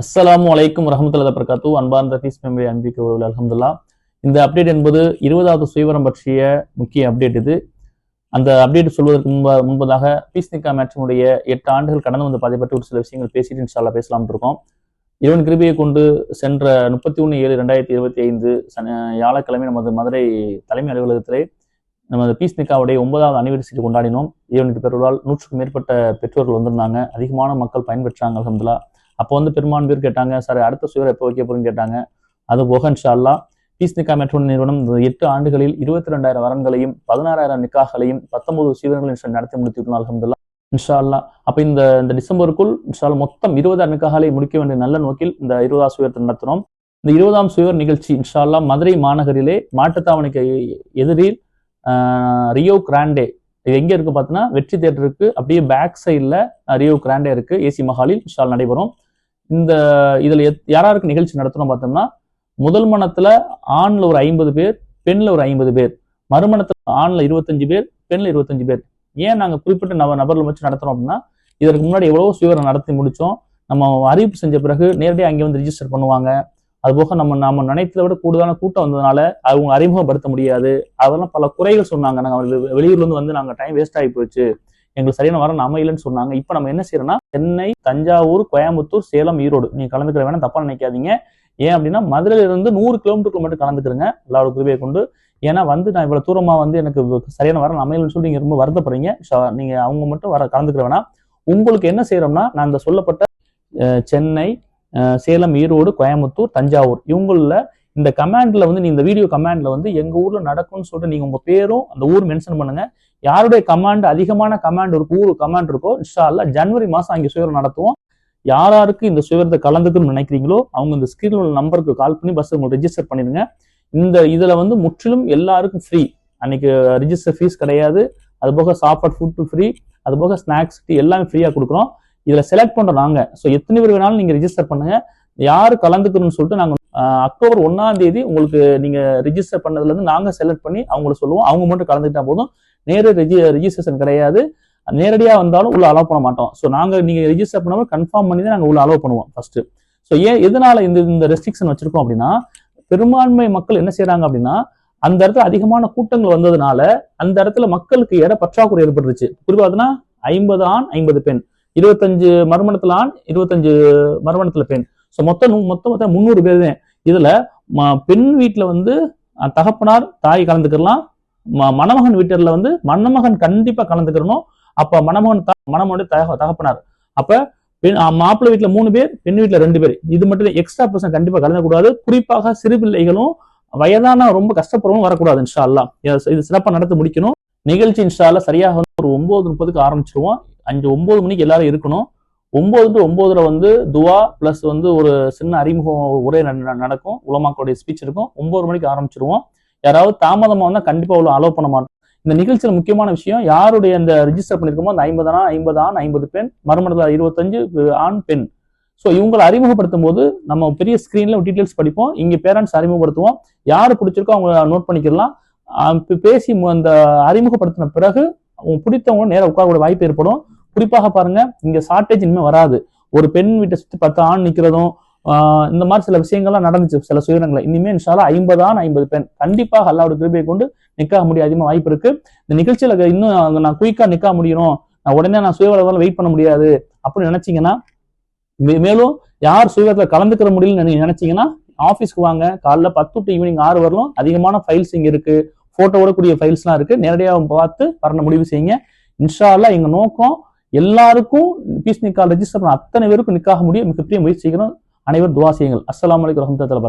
அஸ்லாம் வலைக்கும் ரஹமத்துல்லா வபரகாத்து அன்பார்ந்த ரஃபீஸ் மெமரி அன்பிக்கு ஒரு அலமதுல்லா இந்த அப்டேட் என்பது இருபதாவது சுயவரம் பற்றிய முக்கிய அப்டேட் இது. அந்த அப்டேட் சொல்வதற்கு முன்ப முன்பதாக பீஸ்னிகா மேட்சினுடைய எட்டு ஆண்டுகள் கடந்து வந்து பாதை பற்றி ஒரு சில விஷயங்கள் பேசிட்டு இன்ஷால்லா பேசலாம்னு இருக்கோம். இறைவன் கிருபியை கொண்டு சென்ற முப்பத்தி ஒன்று ஏழு ரெண்டாயிரத்தி இருபத்தி ஐந்து சனி வியாழக்கிழமை நமது மதுரை தலைமை அலுவலகத்திலே நமது பீஸ்னிகாவுடைய ஒன்பதாவது அனிவர்சரி கொண்டாடினோம். இறைவனுக்கு பெருவால் நூற்றுக்கும் மேற்பட்ட பெற்றோர்கள் வந்திருந்தாங்க. அதிகமான மக்கள் பயன்பெற்றாங்க அல்ஹம்துல்லா அப்போ வந்து பெருமான் பேர் கேட்டாங்க சார் அடுத்த சுவர் எப்போ வைக்க போறேன்னு கேட்டாங்க. அது போக இன்ஷால்லா பீஸ் நிக்கா மெட்ரோ நிறுவனம் எட்டு ஆண்டுகளில் இருபத்தி ரெண்டாயிரம் வரன்களையும் பதினாறாயிரம் நிக்காகளையும் பத்தொன்பது சீவர்களையும் நடத்தி முடித்துள்ளோம் அலமதுல்லா இன்ஷா அல்லா அப்போ இந்த இந்த டிசம்பருக்குள் இன்ஷால் மொத்தம் இருபதாயிரம் நிக்காகளை முடிக்க வேண்டிய நல்ல நோக்கில் இந்த இருபதாம் சுயத்தை நடத்தினோம் இந்த இருபதாம் சுயர் நிகழ்ச்சி இன்ஷா மதுரை மாநகரிலே மாட்டுத்தாவணிக்கு எதிரில் ரியோ கிராண்டே இது எங்க இருக்கு பார்த்தீங்கன்னா வெற்றி தேட்டருக்கு அப்படியே பேக் சைடில் ரியோ கிராண்டே இருக்கு. ஏசி மஹாலில் இன்ஷால் நடைபெறும். இந்த இதில் எத்- யாராருக்கு நிகழ்ச்சி நடத்தணும் பார்த்தோம்னா முதல் மனத்தில் ஆணில் ஒரு ஐம்பது பேர் பெண்ணில் ஒரு ஐம்பது பேர். மறுமணத்தில் ஆணில் இருபத்தஞ்சு பேர் பெண்ணில் இருபத்தஞ்சு பேர். ஏன் நாங்கள் குறிப்பிட்ட நப நபர்கள் வச்சு நடத்துறோம் அப்படின்னா இதற்கு முன்னாடி எவ்வளவோ சுயவரம் நடத்தி முடித்தோம் நம்ம அறிவிப்பு செஞ்ச பிறகு நேரடியாக அங்கே வந்து ரிஜிஸ்டர் பண்ணுவாங்க. அதுபோக நம்ம நம்ம நினைத்ததை விட கூடுதலான கூட்டம் வந்ததுனால அவங்க அறிமுகப்படுத்த முடியாது. அதெல்லாம் பல குறைகள் சொன்னாங்க. நாங்கள் வெளியூர்லேருந்து வந்து நாங்கள் டைம் வேஸ்ட் ஆகி போச்சு. எங்களுக்கு சரியான வர அமையலன்னு சொன்னாங்க. இப்போ நம்ம என்ன செய்யறோம்னா சென்னை தஞ்சாவூர் கோயம்புத்தூர் சேலம் ஈரோடு. நீங்க கலந்துக்கிற வேணா தப்பா நினைக்காதீங்க. ஏன் அப்படின்னா மதுரையில இருந்து நூறு கிலோமீட்டருக்கு மட்டும் கலந்துக்கிறங்க. எல்லாரோட கிருபையை கொண்டு. ஏன்னா வந்து நான் இவ்வளவு தூரமா வந்து எனக்கு சரியான வர அமையலன்னு சொல்லி நீங்க ரொம்ப வருத்தப்படுறீங்க. So, நீங்க அவங்க மட்டும் வர கலந்துக்கிற வேணா உங்களுக்கு என்ன செய்யறோம்னா நான் இந்த சொல்லப்பட்ட சென்னை சேலம் ஈரோடு கோயம்புத்தூர் தஞ்சாவூர் இவங்கள இந்த கமாண்ட்ல வந்து நீ இந்த வீடியோ கமாண்ட்ல வந்து எங்க ஊர்ல நடக்கும்னு சொல்லிட்டு நீங்க உங்க பேரும் அந்த ஊர் மென்ஷன் பண்ணுங்க. யாருடைய கமாண்ட் அதிகமான கமாண்ட் இருக்கும் ஊர் கமாண்ட் இருக்கோ இன்ஷா அல்லாஹ் ஜனவரி மாதம் அங்கே சுயரம் நடத்துவோம். யார் யாருக்கு இந்த சுயரத்தை கலந்துக்கணும்னு நினைக்கிறீங்களோ அவங்க இந்த ஸ்கிரீன்ல உள்ள நம்பருக்கு கால் பண்ணி பஸ் உங்களுக்கு ரிஜிஸ்டர் பண்ணிடுங்க. இந்த இதில் வந்து முற்றிலும் எல்லாருக்கும் ஃப்ரீ அன்னைக்கு ரிஜிஸ்டர் ஃபீஸ் கிடையாது. அது போக சாப்பாடு ஃபுட் ஃப்ரீ அது போக ஸ்நாக்ஸ் டீ எல்லாமே ஃப்ரீயாக கொடுக்குறோம். இதில் செலக்ட் பண்ணுறோம் நாங்கள் ஸோ எத்தனை பேர் வேணாலும் நீங்கள் ரிஜிஸ்டர் பண்ணுங்கள் யார் கலந்துக்கணும்னு சொல்லிட்டு நாங்கள் அக்டோபர் ஒன்னாம் தேதி உங்களுக்கு நீங்கள் ரிஜிஸ்டர் பண்ணதுலேருந்து நாங்கள் செலக்ட் பண்ணி அவங்கள சொல்லுவோம். அவங்க மட்டும் கலந்துக்கிட்டா போதும். நேர ரெஜி ரெஜிஸ்ட்ரேஷன் கிடையாது. நேரடியாக வந்தாலும் உள்ள அலோவ் பண்ண மாட்டோம். ஸோ நாங்கள் நீங்கள் ரெஜிஸ்டர் பண்ணாமல் கன்ஃபார்ம் பண்ணி தான் நாங்கள் உள்ள அலோவ் பண்ணுவோம் ஃபர்ஸ்ட் ஸோ ஏன் எதனால இந்த இந்த ரெஸ்ட்ரிக்ஷன் வச்சிருக்கோம் அப்படின்னா பெரும்பான்மை மக்கள் என்ன செய்யறாங்க அப்படின்னா அந்த இடத்துல அதிகமான கூட்டங்கள் வந்ததுனால அந்த இடத்துல மக்களுக்கு இட பற்றாக்குறை ஏற்பட்டுருச்சு. குறிப்பாதுன்னா ஐம்பது ஆண் ஐம்பது பெண். இருபத்தஞ்சு மறுமணத்துல ஆண் இருபத்தஞ்சு மறுமணத்துல பெண். ஸோ மொத்தம் மொத்த மொத்தம் மொத்தம் முந்நூறு பேர் தான். இதுல ம- பெண் வீட்டில் வந்து தகப்பனார் தாய் கலந்துக்கலாம் மணமகன் வீட்டுல வந்து மணமகன் கண்டிப்பா கலந்துக்கிறணும் அப்ப மணமகன் மணமகனுடைய தக தகப்பனார். அப்ப பெண் மாப்பிள்ளை வீட்டுல மூணு பேர் பெண் வீட்டுல ரெண்டு பேர். இது மட்டும் எக்ஸ்ட்ரா பர்சன் கண்டிப்பா கலந்துக்கூடாது குறிப்பாக சிறு பிள்ளைகளும் வயதான ரொம்ப கஷ்டப்படுறவங்க வரக்கூடாது இன்ஷா அல்லாஹ் இது- சிறப்பாக சிறப்பா நடத்தி முடிக்கணும். நிகழ்ச்சி இன்ஷா சரியாக வந்து ஒரு ஒன்பது முப்பதுக்கு ஆரம்பிச்சிருவோம். அஞ்சு ஒன்பது மணிக்கு எல்லாரும் இருக்கணும். ஒன்பது டு ஒன்பதுல வந்து துவா பிளஸ் வந்து ஒரு சின்ன அறிமுகம் உரை நடக்கும். உலமாக்களுடைய ஸ்பீச் இருக்கும். ஒன்பது மணிக்கு ஆரம்பிச்சிருவோம். யாராவது தாமதமாக வந்தால் கண்டிப்பாக அவ்வளோ அலோவ் பண்ண மாட்டோம். இந்த நிகழ்ச்சியில் முக்கியமான விஷயம் யாருடைய அந்த ரிஜிஸ்டர் பண்ணியிருக்கோமோ அந்த ஐம்பது ஆண் ஐம்பது ஆண் ஐம்பது பெண் மறுமணத்தில் இருபத்தஞ்சு ஆண் பெண். ஸோ இவங்களை அறிமுகப்படுத்தும் போது நம்ம பெரிய ஸ்க்ரீனில் டீட்டெயில்ஸ் படிப்போம். இங்கே பேரண்ட்ஸ் அறிமுகப்படுத்துவோம். யார் பிடிச்சிருக்கோ அவங்க நோட் பண்ணிக்கலாம் பேசி மு- அந்த அறிமுகப்படுத்தின பிறகு அவங்க பிடித்தவங்க நேரம் உட்காரக்கூடிய வாய்ப்பு ஏற்படும். குறிப்பாக பாருங்க இங்க ஷார்ட்டேஜ் இனிமேல் வராது. ஒரு பெண் வீட்டை சுத்தி பத்து ஆண் நிக்கிறதும் இந்த மாதிரி சில விஷயங்கள்லாம் நடந்துச்சு சில சுயரங்களை இனிமே இன்ஷால்லா ஐம்பதான் ஐம்பது பெண் கண்டிப்பாக அல்லாவோட கிருபையை கொண்டு நிக்காக முடிய அதிகமாக வாய்ப்பு இருக்கு. இந்த நிகழ்ச்சியில இன்னும் நான் குயிக்கா நிக்க முடியணும். நான் உடனே நான் சுயவரம் வெயிட் பண்ண முடியாது அப்படின்னு நினைச்சீங்கன்னா மே- மேலும் யார் சுயவரத்துல கலந்துக்கிற முடியலன்னு நினைச்சீங்கன்னா ஆஃபீஸ்க்கு வாங்க. காலைல பத்து டு ஈவினிங் ஆறு வரலும் அதிகமான ஃபைல்ஸ் இங்க இருக்கு. போட்டோவோட கூடிய ஃபைல்ஸ்லாம் இருக்கு. நேரடியாக பார்த்து வரண முடிவு செய்யுங்க. இன்ஷால்லா எங்கள் எங்க நோக்கம் எல்லாருக்கும் பீஸ் நிக்கா ரெஜிஸ்டர் பண்ண அத்தனை பேருக்கும் நிக்காக முடியும் மிகப்பெரிய முயற்சி செய்கிறோம் அனைவரும் துவா செய்யுங்கள். அஸ்ஸலாமு அலைக்கும் வரஹ்மத்துல்லாஹி